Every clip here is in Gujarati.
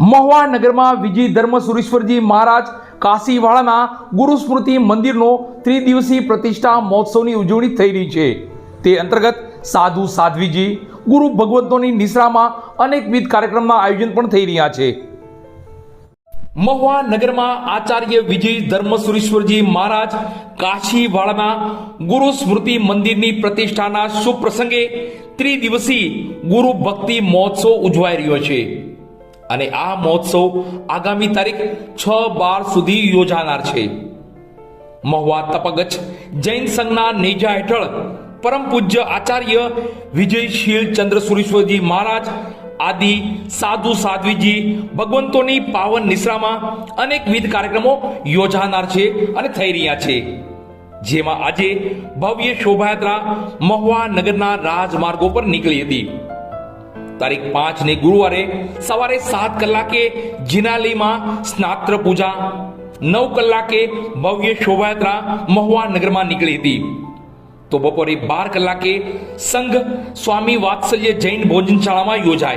મહુવા નગરમાં વિજય ધર્મસુરેશ્વરજી મહારાજ કાશીવાળાના ગુરુ સ્મૃતિ મંદિરનો ત્રિદિવસીય પ્રતિષ્ઠા મહોત્સવની ઉજવણી થઈ રહી છે. તે અંતર્ગત સાધુ સાધ્વીજી, ગુરુ ભગવંતોની નિશ્રામાં અનેકવિધ કાર્યક્રમના આયોજન પણ થઈ રહ્યા છે. મહુવા નગરમાં આચાર્ય વિજય ધર્મ સુરેશ્વરજી મહારાજ કાશીવાળાના ગુરુ સ્મૃતિ મંદિરની પ્રતિષ્ઠાના શુભ પ્રસંગે ત્રિદિવસીય ગુરુ ભક્તિ મહોત્સવ ઉજવાઈ રહ્યો છે. અને આ મહોત્સવ આગામી તારીખ છ બાર સુધી યોજાનાર છે. મહુવા તપગચ્છ જૈન સંઘના નેજા હેઠળ પરમ પૂજ્ય આચાર્ય વિજયશીલ ચંદ્ર સુરેશ્વરજી મહારાજ, આદિ સાધુ સાધ્વીજી, ભગવંતોની પાવન નિશ્રામાં અનેકવિધ કાર્યક્રમો યોજાનાર છે અને થઈ રહ્યા છે. જેમાં આજે ભવ્ય શોભાયાત્રા મહુવા નગરના રાજમાર્ગો પર નીકળી હતી. તારીખ પાંચ ને ગુરુવારે સવારે સાત કલાકે જિનાલીમાં સ્નાત્ર પૂજા, નવ કલાકે ભવ્ય શોભાયાત્રા મહુવા નગરમાં નીકળી હતી. તો બપોરે બાર કલાકે સંઘ સ્વામી વાત્સલ્ય જૈન ભોજનશાળામાં યોજાય.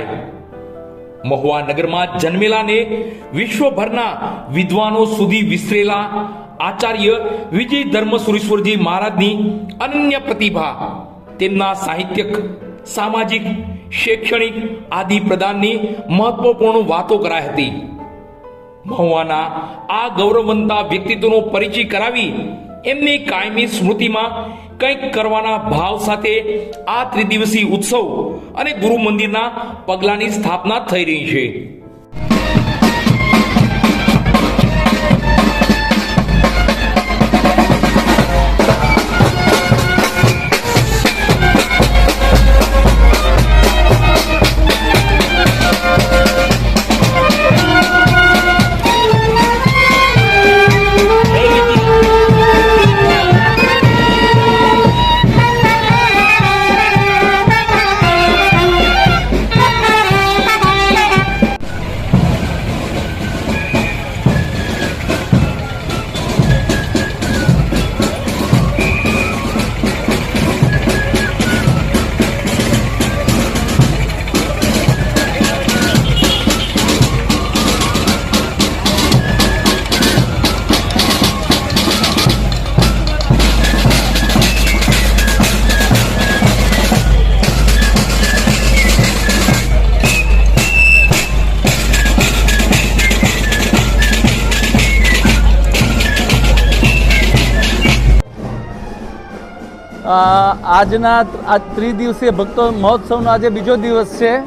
મહુવા નગરમાં જન્મેલાને વિશ્વભરના વિદ્વાનો સુધી વિસ્તરેલા આચાર્ય વિજય ધર્મ સુરેશ્વરજી મહારાજની અનન્ય પ્રતિભા. તેમના સાહિત્યક, સામાજિક શૈક્ષણિક આદિ પ્રદાનની મહત્વપૂર્ણ વાતો કરાઈ હતી. મહુવાના આ ગૌરવવંતા વ્યક્તિત્વનો પરિચય કરાવી એમની કાયમી સ્મૃતિમાં કંઈક કરવાના ભાવ સાથે આ ત્રિદિવસીય ઉત્સવ અને ગુરુ મંદિરના પગલાની સ્થાપના થઈ રહી છે. આજના આ ત્રિદિવસીય ભક્તો મહોત્સવનો આજે બીજો દિવસ છે.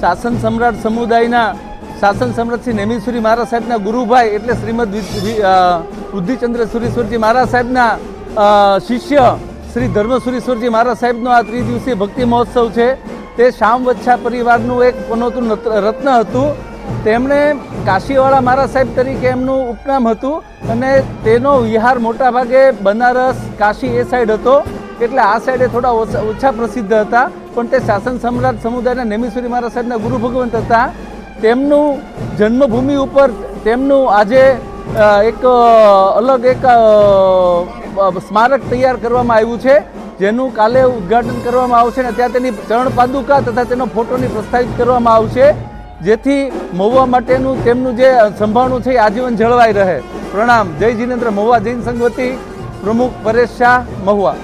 શાસન સમ્રાટ સમુદાયના, શાસન સમ્રાટ શ્રી નેમિસુરી મહારાજ સાહેબના ગુરુભાઈ એટલે શ્રીમદ બુદ્ધિચંદ્ર સુરેશ્વરજી મહારાજ સાહેબના શિષ્ય શ્રી ધર્મસુરેશ્વરજી મહારાજ સાહેબનો આ ત્રિદિવસીય ભક્તિ મહોત્સવ છે. તે શામ વચ્છા પરિવારનું એક પનોતું નત- રત્ન હતું. તેમણે કાશીવાળા મહારાજ સાહેબ તરીકે એમનું ઉપનામ હતું અને તેનો વિહાર મોટાભાગે બનારસ, કાશી એ સાઈડ હતો. એટલે આ સાઈડે થોડા ઓછા પ્રસિદ્ધ હતા. પણ તે શાસન સમ્રાટ સમુદાયના નેમિશ્વરી મહારાજ સાહેબના ગુરુ ભગવંત હતા. તેમનું જન્મભૂમિ ઉપર તેમનું આજે એક અલગ એક સ્મારક તૈયાર કરવામાં આવ્યું છે, જેનું કાલે ઉદ્ઘાટન કરવામાં આવશે અને ત્યાં તેની ચરણ પાદુકા તથા તેનો ફોટોની પ્રસ્થાપિત કરવામાં આવશે. જેથી મહુવા માટેનું તેમનું જે સંભાવનું છે એ આજીવન જળવાઈ રહે. પ્રણામ. જય જીનેન્દ્ર મહુવા. જૈન સંઘ પ્રમુખ પરેશ શાહ મહુવા.